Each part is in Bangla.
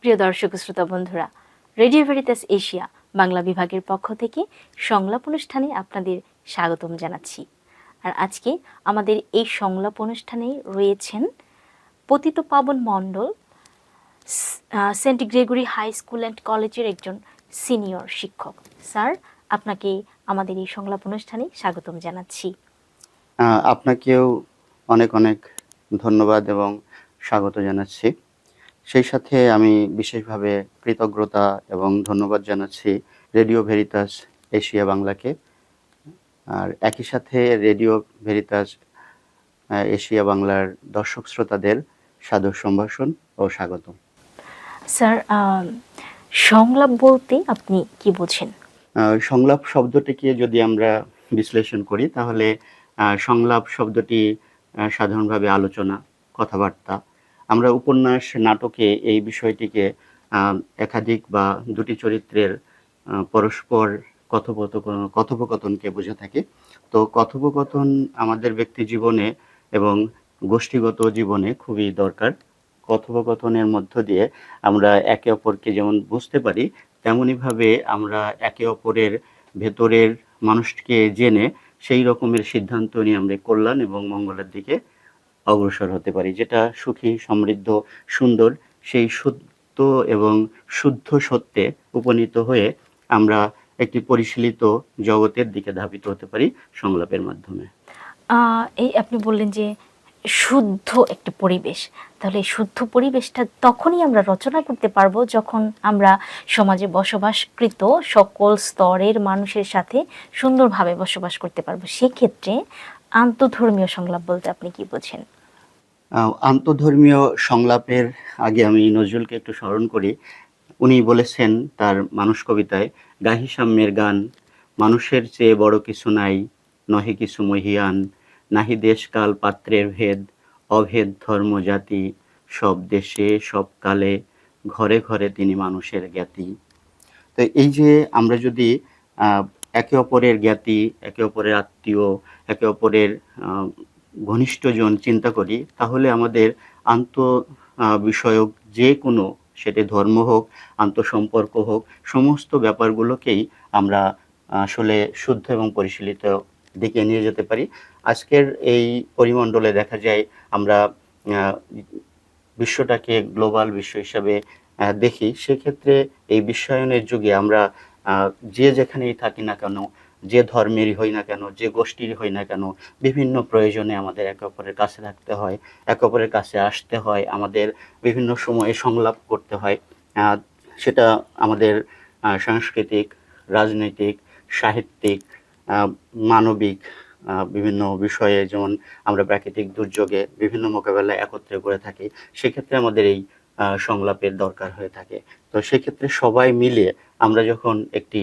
প্রিয় দর্শক শ্রোতা বন্ধুরা রেডিও ভেরিতাস এশিয়া বাংলা বিভাগের পক্ষ থেকে সংলাপ অনুষ্ঠানে আপনাদের স্বাগতম জানাচ্ছি। আর আজকে আমাদের এই সংলাপ অনুষ্ঠানে রয়েছেন Patit Paban Mondal Saint Gregory high school and কলেজের একজন সিনিয়র শিক্ষক। স্যার, আপনাকে আমাদের এই সংলাপ অনুষ্ঠানে স্বাগতম জানাচ্ছি। আপনাকেও অনেক অনেক ধন্যবাদ এবং স্বাগত জানাচ্ছি। সেই সাথে আমি বিশেষভাবে কৃতজ্ঞতা এবং ধন্যবাদ জানাচ্ছি রেডিও ভেরিতাস এশিয়া বাংলাকে। আর একই সাথে রেডিও ভেরিতাস এশিয়া বাংলার দর্শক শ্রোতাদের সাদর সম্ভাষণ ও স্বাগত স্যার সংলাপ বলতে আপনি কি বোঝেন? আহ, সংলাপ শব্দটিকে যদি আমরা বিশ্লেষণ করি তাহলে সংলাপ শব্দটি সাধারণভাবে আলোচনা কথাবার্তা আমরা উপন্যাস, নাটকে এই বিষয়টিকে একাধিক বা দুটি চরিত্রের পরস্পর কথোপকথন কথোপকথনকে বুঝে থাকি। তো কথোপকথন আমাদের ব্যক্তি জীবনে এবং গোষ্ঠীগত জীবনে খুবই দরকার। কথোপকথনের মধ্য দিয়ে আমরা একে অপরকে যেমন বুঝতে পারি তেমনইভাবে আমরা একে অপরের ভেতরের মানুষকে জেনে সেই রকমের সিদ্ধান্ত নিয়ে আমরা কল্যাণ এবং মঙ্গলের দিকে অগ্রসর হতে পারি, যেটা সুখী, সমৃদ্ধ, সুন্দর, সেই সত্য এবং শুদ্ধ সত্যে উপনীত হয়ে আমরা একটি পরিশীলিত জগতের দিকে ধাবিত হতে পারি সংলাপের মাধ্যমে। এই আপনি বললেন যে শুদ্ধ একটা পরিবেশ। তাহলে শুদ্ধ পরিবেশটা তখনই আমরা রচনা করতে পারব যখন আমরা সমাজে বসবাসকৃত সকল স্তরের মানুষের সাথে সুন্দরভাবে বসবাস করতে পারব। সেক্ষেত্রে আন্তধর্মীয় সংলাপ বলতে আপনি কি বোঝেন? আন্তধর্মীয় সংলাপের আগে আমি নজরুলকে একটু স্মরণ করি। উনি বলেছেন তার মানুষ কবিতায়, গাহি সাম্যের গান, মানুষের চেয়ে বড় কিছু নাই, নহে কিছু মহিয়ান, নাহি দেশকাল পাত্রের ভেদ, অভেদ ধর্ম জাতি, সব দেশে, সব কালে, ঘরে ঘরে তিনি মানুষের জ্ঞাতি। তো এই যে আমরা যদি একে অপরের জ্ঞাতি, একে অপরের আত্মীয়, একে অপরের ঘনিষ্ঠজন চিন্তা করি, তাহলে আমাদের আন্ত বিষয়ক যে কোনো, সেটি ধর্ম হোক, আন্তঃসম্পর্ক হোক, সমস্ত ব্যাপারগুলোকেই আমরা আসলে শুদ্ধ এবং পরিশীলিত দিকে নিয়ে যেতে পারি। আজকের এই পরিমণ্ডলে দেখা যায় আমরা বিশ্বটাকে গ্লোবাল বিশ্ব হিসাবে দেখি, সেক্ষেত্রে এই বিশ্বায়নের যুগে আমরা যে যেখানেই থাকি না কেন, যে ধর্মেরই হই না কেন, যে গোষ্ঠীর হই না কেন, বিভিন্ন প্রয়োজনে আমাদের একে অপরের কাছে থাকতে হয়, একে অপরের কাছে আসতে হয়, আমাদের বিভিন্ন সময়ে সংলাপ করতে হয়। সেটা আমাদের সাংস্কৃতিক, রাজনৈতিক, সাহিত্যিক মানবিক বিভিন্ন বিষয়ে যেমন আমরা প্রাকৃতিক দুর্যোগে বিভিন্ন মোকাবেলা একত্রে করে থাকি, সেক্ষেত্রে আমাদের এই সংলাপের দরকার হয়ে থাকে। তো সেক্ষেত্রে সবাই মিলে আমরা যখন একটি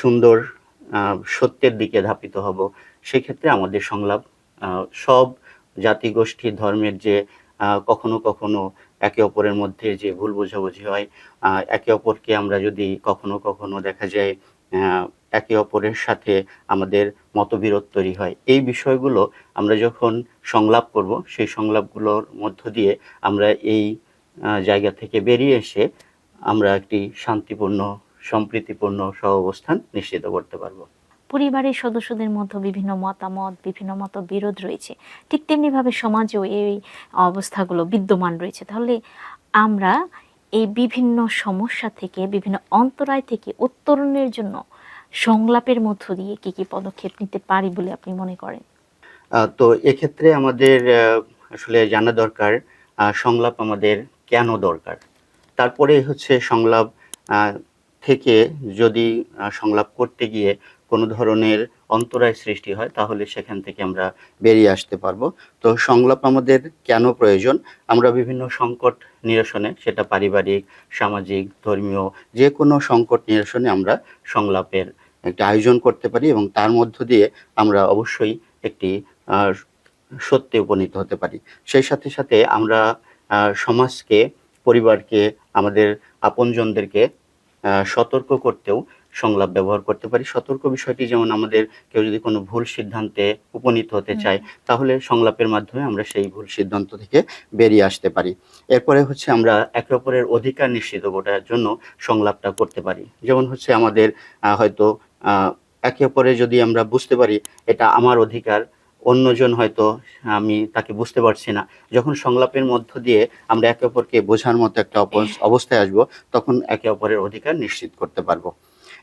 সুন্দর সত্যের দিকে ধাপিত হব, সেক্ষেত্রে আমাদের সংলাপ সব জাতি, গোষ্ঠী, ধর্মের যে কখনো কখনো একে অপরের মধ্যে যে ভুল বোঝাবুঝি হয় একে অপরকে আমরা যদি কখনো কখনো দেখা যায় একে অপরের সাথে আমাদের মতবিরোধ তৈরি হয়, এই বিষয়গুলো আমরা যখন সংলাপ করব, সেই সংলাপগুলোর মধ্য দিয়ে আমরা এই জায়গা থেকে বেরিয়ে এসে আমরা একটি শান্তিপূর্ণ সম্প্রীতিপূর্ণ সহাবস্থান নিশ্চিত করতে পারব। পরিবারের সদস্যদের মধ্যে বিভিন্ন মতামত বিভিন্ন মত বিরোধ রয়েছে। ঠিক তেমনিভাবে সমাজেও এই অবস্থাগুলো বিদ্যমান রয়েছে। তাহলে আমরা এই বিভিন্ন সমস্যা থেকে বিভিন্ন অন্তরায় থেকে উত্তরণের জন্য সংলাপের মধ্য দিয়ে কি কি পদক্ষেপ নিতে পারি বলে আপনি মনে করেন? তো এক্ষেত্রে আমাদের আসলে জানা দরকার সংলাপ আমাদের কেন দরকার? তারপরে হচ্ছে সংলাপ থেকে যদি সংলাপ করতে গিয়ে কোনো ধরনের অন্তরায় সৃষ্টি হয়, তাহলে সেখান থেকে আমরা বেরিয়ে আসতে পারব। তো সংলাপ আমাদের কেন প্রয়োজন? আমরা বিভিন্ন সংকট নিরসনে, সেটা পারিবারিক, সামাজিক, ধর্মীয়, যে কোনো সংকট নিরসনে আমরা সংলাপের একটা আয়োজন করতে পারি এবং তার মধ্য দিয়ে আমরা অবশ্যই একটি সত্যে উপনীত হতে পারি। সেই সাথে সাথে আমরা সমাজকে পরিবারকে আমাদের আপনজনদেরকে সতর্ক করতেও সংলাপ ব্যবহার করতে পারি। সতর্ক বিষয়টি যেমন আমাদের কেউ যদি কোনো ভুল সিদ্ধান্তে উপনীত হতে চায় তাহলে সংলাপের মাধ্যমে আমরা সেই ভুল সিদ্ধান্ত থেকে বেরিয়ে আসতে পারি। এরপরে হচ্ছে আমরা একে অপরের অধিকার নিশ্চিত করার জন্য সংলাপটা করতে পারি। যেমন হচ্ছে আমাদের হয়তো একে অপরে যদি আমরা বুঝতে পারি এটা আমার অধিকার অন্যজন হয়তো আমি তাকে বুঝতে পারছি না। যখন সংলাপের মধ্য দিয়ে আমরা একে অপরকে বোঝার মতো একটা অবস্থায় আসব, তখন একে অপরের অধিকার নিশ্চিত করতে পারব।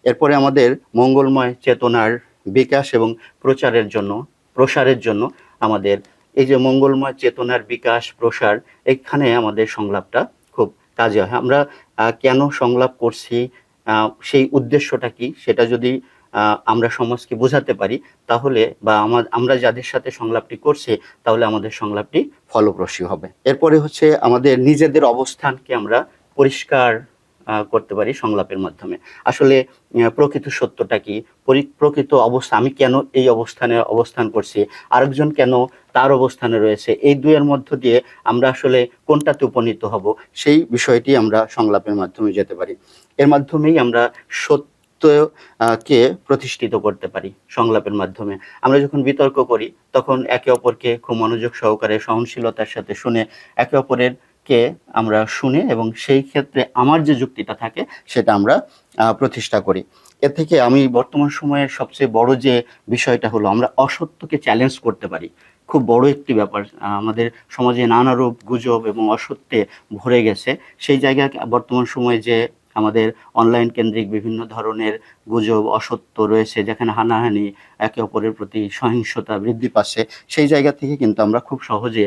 এরপরে আমাদের মঙ্গলময় চেতনার বিকাশ এবং প্রচারের জন্য, প্রসারের জন্য আমাদের এই যে মঙ্গলময় চেতনার বিকাশ, প্রসার, এখানে আমাদের সংলাপটা খুব কাজে হয় আমরা কেন সংলাপ করছি সেই উদ্দেশ্যটা কি, সেটা যদি আমরা সমাজকে বোঝাতে পারি, তাহলে বা আমা- আমরা যাদের সাথে সংলাপটি করছি, তাহলে আমাদের সংলাপটি ফলপ্রসূ হবে। এরপরে হচ্ছে আমাদের নিজেদের অবস্থানকে আমরা পরিষ্কার করতে পারি সংলাপের মাধ্যমে। আসলে প্রকৃত সত্যটা কি? পরি- প্রকৃত অবস্থা, আমি কেন এই অবস্থানে অবস্থান করছি? আরেকজন কেন তার অবস্থানে রয়েছে? এই দুইয়ের মধ্য দিয়ে আমরা আসলে কোনটাতে উপনীত হব? সেই বিষয়টি আমরা সংলাপের মাধ্যমে যেতে পারি। এর মাধ্যমেই আমরা সত্য আহ, কে প্রতিষ্ঠিত করতে পারি সংলাপের মাধ্যমে। আমরা যখন বিতর্ক করি তখন একে অপরকে খুব মনোযোগ সহকারে সহনশীলতার সাথে শুনে একে অপরের কে আমরা শুনে এবং সেই ক্ষেত্রে আমার যে যুক্তিটা থাকে সেটা আমরা প্রতিষ্ঠা করি। এর থেকে আমি বর্তমান সময়ের সবচেয়ে বড় যে বিষয়টা হলো আমরা অসত্যকে চ্যালেঞ্জ করতে পারি। খুব বড় একটি ব্যাপার। আমাদের সমাজে নানা রূপ গুজব এবং অসত্যে ভরে গেছে। সেই জায়গায় বর্তমান সময়ে যে আমাদের অনলাইন কেন্দ্রিক বিভিন্ন ধরনের গুজব, অসত্য রয়েছে যেখানে হানাহানি একে অপরের প্রতি সহিংসতা বৃদ্ধি পাচ্ছে। সেই জায়গা থেকে কিন্তু আমরা খুব সহজে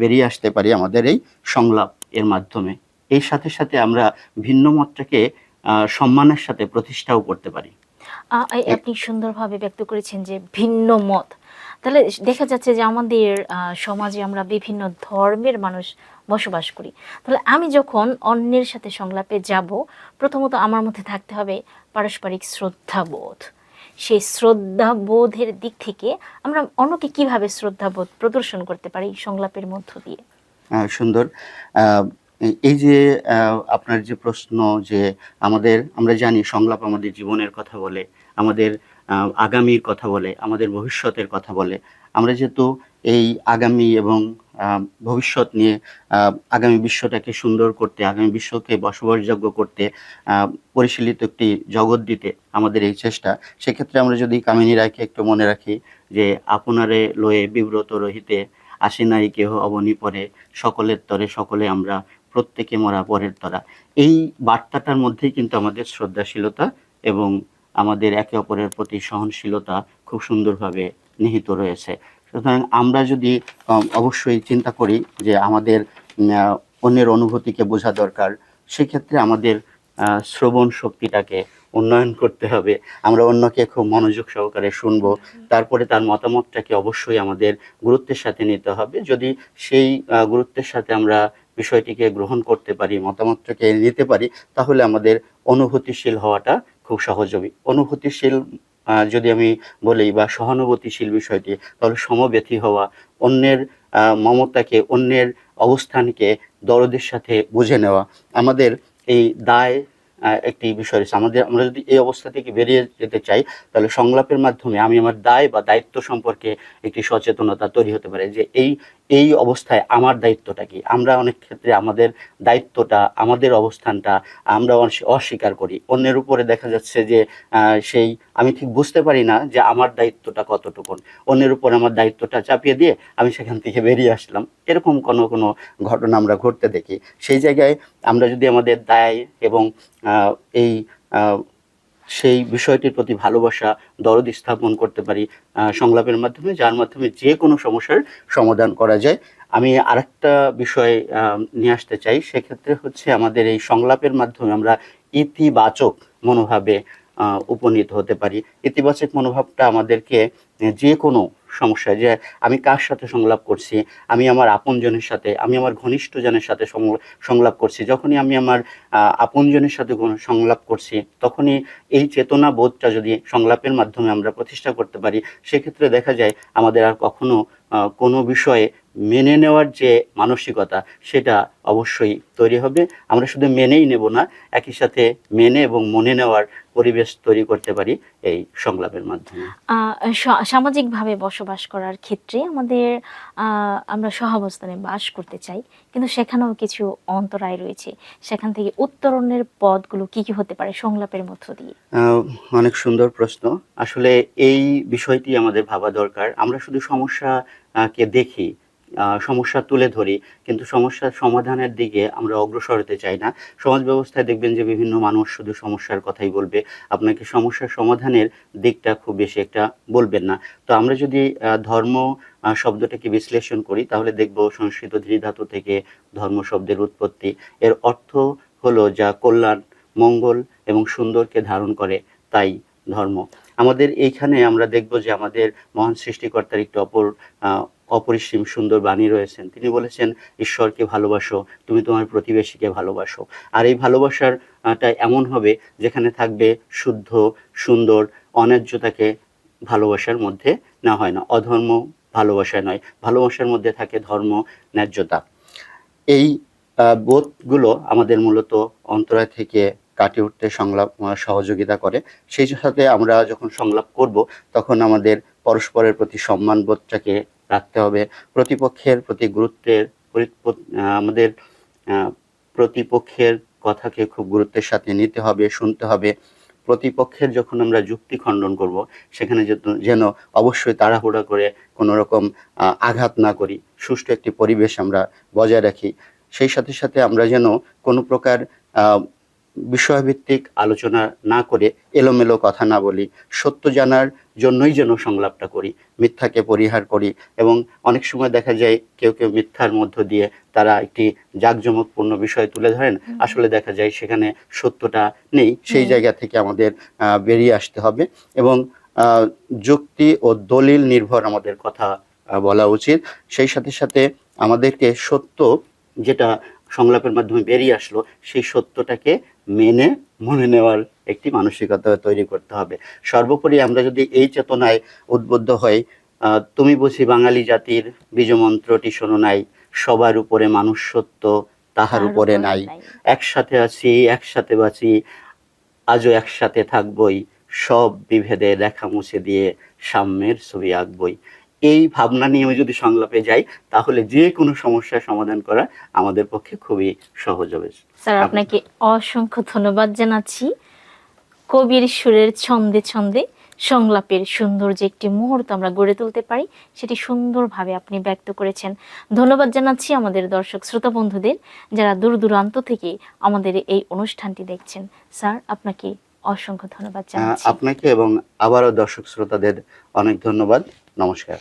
বেরিয়ে আসতে পারি আমাদের এই সংলাপ এর মাধ্যমে। এই সাথে সাথে আমরা ভিন্ন মতটাকে সম্মানের সাথে প্রতিষ্ঠাও করতে পারি। আপনি সুন্দরভাবে ব্যক্ত করেছেন যে ভিন্ন মত। তাহলে দেখা যাচ্ছে যে আমাদের সমাজে আমরা বিভিন্ন ধর্মের মানুষ বসবাস করি। তাহলে আমি যখন অন্যের সাথে সংলাপে যাব, প্রথমত আমার মধ্যে থাকতে হবে পারস্পরিক শ্রদ্ধাবোধ। সেই শ্রদ্ধাবোধের দিক থেকে আমরা অন্যকে কীভাবে শ্রদ্ধাবোধ প্রদর্শন করতে পারি সংলাপের মধ্য দিয়ে? সুন্দর। এই- যে আপনার যে প্রশ্ন যে আমাদের, আমরা জানি সংলাপ আমাদের জীবনের কথা বলে, আমাদের আগামীর কথা বলে, আমাদের ভবিষ্যতের কথা বলে। আমরা যেহেতু এই আগামী এবং ভবিষ্যৎ নিয়ে আগামী বিশ্বটাকে সুন্দর করতে, আগামী বিশ্বকে বসবাসযোগ্য করতে পরিশীলিত একটি জগৎ দিতে আমাদের এই চেষ্টা, সেক্ষেত্রে আমরা যদি কামিনী রায়কে একটু মনে রাখি যে, আপনারে লয়ে বিব্রত রহিতে আসে নাই কেহ, অবনী পরে সকলের তরে সকলে আমরা, প্রত্যেকে মরা পরের তরা। এই বার্তাটার মধ্যেই কিন্তু আমাদের শ্রদ্ধাশীলতা এবং আমাদের একে অপরের প্রতি সহনশীলতা খুব সুন্দরভাবে নিহিত রয়েছে। সুতরাং আমরা যদি অবশ্যই চিন্তা করি যে আমাদের অন্যের অনুভূতিকে বোঝা দরকার, সেক্ষেত্রে আমাদের শ্রবণ শক্তিটাকে উন্নয়ন করতে হবে। আমরা অন্যকে খুব মনোযোগ সহকারে শুনব। তারপরে তার মতামতটাকে অবশ্যই আমাদের গুরুত্বের সাথে নিতে হবে। যদি সেই গুরুত্বের সাথে আমরা বিষয়টিকে গ্রহণ করতে পারি, মতামতটাকে নিতে পারি, তাহলে আমাদের অনুভূতিশীল হওয়াটা খুব সহজ হবে অনুভূতিশীল যদি আমি বলি, বা সহানুভূতিশীল বিষয়টি, তাহলে সমব্যথী হওয়া, অন্যের মমতাকে, অন্যের অবস্থানকে, দরদের সাথে বুঝে নেওয়া। আমাদের এই দায় একটি বিষয় রয়েছে। আমাদের, আমরা যদি এই অবস্থা থেকে বেরিয়ে যেতে চাই, তাহলে সংলাপের মাধ্যমে আমি আমার দায় বা দায়িত্ব সম্পর্কে একটি সচেতনতা তৈরি হতে পারে যে, এই এই অবস্থায় আমার দায়িত্বটা কি? আমরা অনেক ক্ষেত্রে আমাদের দায়িত্বটা, আমাদের অবস্থানটা আমরা অস্বীকার করি। অন্যের উপরে দেখা যাচ্ছে যে সেই, আমি ঠিক বুঝতে পারি না যে আমার দায়িত্বটা কতটুকুন। অন্যের উপর আমার দায়িত্বটা চাপিয়ে দিয়ে আমি সেখান থেকে বেরিয়ে আসলাম। এরকম কোনো কোনো ঘটনা আমরা ঘটতে দেখি। সেই জায়গায় আমরা যদি আমাদের দায় এবং এই সেই বিষয়টির প্রতি ভালোবাসা, দরদ স্থাপন করতে পারি সংলাপের মাধ্যমে, যার মাধ্যমে যে কোনো সমস্যার সমাধান করা যায়। আমি আরেকটা বিষয় নিয়ে আসতে চাই, সেক্ষেত্রে হচ্ছে আমাদের এই সংলাপের মাধ্যমে আমরা ইতিবাচক মনোভাবে উপনীত হতে পারি। ইতিবাচক মনোভাবটা আমাদেরকে যে কোনো সমস্যায় যে আমি কার সাথে সংলাপ করছি? আমি আমার আপনজনের সাথে, আমি আমার ঘনিষ্ঠজনের সাথে সংলা- সংলাপ করছি। যখনই আমি আমার আপনজনের সাথে সংলাপ করছি, তখনই এই চেতনা বোধটা যদি সংলাপের মাধ্যমে আমরা প্রতিষ্ঠা করতে পারি, সেক্ষেত্রে দেখা যায় আমাদের আর কখনো কোনো বিষয়ে মেনে নেওয়ার যে মানসিকতা সেটা অবশ্যই তৈরি হবে। আমরা শুধু মেনেই নেব না একই সাথে মেনে এবং মনে নেওয়ার পরিবেশ তৈরি করতে পারি এই সংলাপের মাধ্যমে। সামাজিকভাবে বসবাস করার ক্ষেত্রে আমাদের আমরা সহাবস্থানে বাস করতে চাই কিন্তু সেখানেও কিছু অন্তরায় রয়েছে। সেখান থেকে উত্তরণের পথগুলো কি কি হতে পারে সংলাপের মধ্য দিয়ে? অনেক সুন্দর প্রশ্ন। আসলে এই বিষয়টি আমাদের ভাবা দরকার। আমরা শুধু সমস্যা কে দেখি সমস্যা তুলে ধরি। কিন্তু সমস্যার সমাধানের দিকে আমরা অগ্রসর হতে চাই না। সমাজ ব্যবস্থায় দেখবেন যে বিভিন্ন মানুষ শুধু সমস্যার কথাই বলবে। আপনাকে সমস্যার সমাধানের দিকটা খুব বেশি একটা বলবেন না। তো আমরা যদি ধর্ম শব্দটাকে বিশ্লেষণ করি, তাহলে দেখব সংস্কৃত ধৃধাতু থেকে ধর্ম শব্দের উৎপত্তি। এর অর্থ হলো যা কল্যাণ, মঙ্গল এবং সুন্দরকে ধারণ করে, তাই ধর্ম। আমাদের এইখানে আমরা দেখব যে আমাদের মহান সৃষ্টিকর্তার একটি অপর অপরিসীম সুন্দর বাণী রয়েছেন। তিনি বলেছেন, ঈশ্বরকে ভালোবাসো, তুমি তোমার প্রতিবেশীকে ভালোবাসো। আর এই ভালোবাসারটা এমন হবে যেখানে থাকবে শুদ্ধ, সুন্দর, অন্যায্যতাকে ভালোবাসার মধ্যে না হয় না। অধর্ম ভালোবাসা নয়, ভালোবাসার মধ্যে থাকে ধর্ম, ন্যায্যতা। এই বোধগুলো আমাদের মূলত অন্তরায় থেকে কাটিয়ে উঠতে সংলাপ সহযোগিতা করে। সেই সাথে আমরা যখন সংলাপ করব, তখন আমাদের পরস্পরের প্রতি সম্মান বোধটাকে রাখতে হবে। প্রতিপক্ষের প্রতি গুরুত্বের আমাদের প্রতিপক্ষের কথাকে খুব গুরুত্বের সাথে নিতে হবে, শুনতে হবে। প্রতিপক্ষের যখন আমরা যুক্তি খণ্ডন করব, সেখানে যেন- অবশ্যই তাড়াহুড়া করে কোনো রকম আঘাত না করি, সুষ্ঠু একটি পরিবেশ আমরা বজায় রাখি। সেই সাথে সাথে আমরা যেন কোনো প্রকার বিষয়ভিত্তিক আলোচনা না করে এলোমেলো কথা না বলি সত্য জানার জন্যই যেন সংলাপটা করি মিথ্যাকে পরিহার করি এবং অনেক সময় দেখা যায় কেউ কেউ মিথ্যার মধ্য দিয়ে তারা একটি জাঁকজমকপূর্ণ বিষয় তুলে ধরেন। আসলে দেখা যায় সেখানে সত্যটা নেই সেই জায়গা থেকে আমাদের বেরিয়ে আসতে হবে এবং যুক্তি ও দলিল নির্ভর আমাদের কথা বলা উচিত। সেই সাথে সাথে আমাদেরকে সত্য যেটা সংলাপের মাধ্যমে বেরিয়ে আসলো সেই সত্যটাকে মেনে মনে নেওয়ার একটি মানসিকতা তৈরি করতে হবে। সর্বোপরি আমরা যদি এই চেতনায় উদ্বুদ্ধ হই তুমি বুঝি বাঙালি জাতির বীজমন্ত্রটি শোনো নাই সবার উপরে মানুষ সত্য তাহার উপরে নাই। একসাথে আছি একসাথে বাঁচি আজও একসাথে থাকবই সব বিভেদে রেখা মুছে দিয়ে সাম্যের ছবি আঁকবই। এই ভাবনা নিয়ে আমি যদি সংলাপে যাই তাহলে যে কোনো সমস্যার সমাধান করা আমাদের পক্ষে খুবই সহজ হবে। স্যার আপনাকে অসংখ্য ধন্যবাদ জানাচ্ছি। কবির সুরের ছন্দে ছন্দে সংলাপের সুন্দর যে একটি মুহূর্ত আমরা গড়ে তুলতে পারি সেটি সুন্দরভাবে আপনি ব্যক্ত করেছেন। ধন্যবাদ জানাচ্ছি আমাদের দর্শক শ্রোতা বন্ধুদের যারা দূর দূরান্ত থেকে আমাদের এই অনুষ্ঠানটি দেখছেন। স্যার আপনাকে অসংখ্য ধন্যবাদ জানাচ্ছি। আপনাকে এবং আবারও দর্শক শ্রোতাদের অনেক ধন্যবাদ। নমস্কার।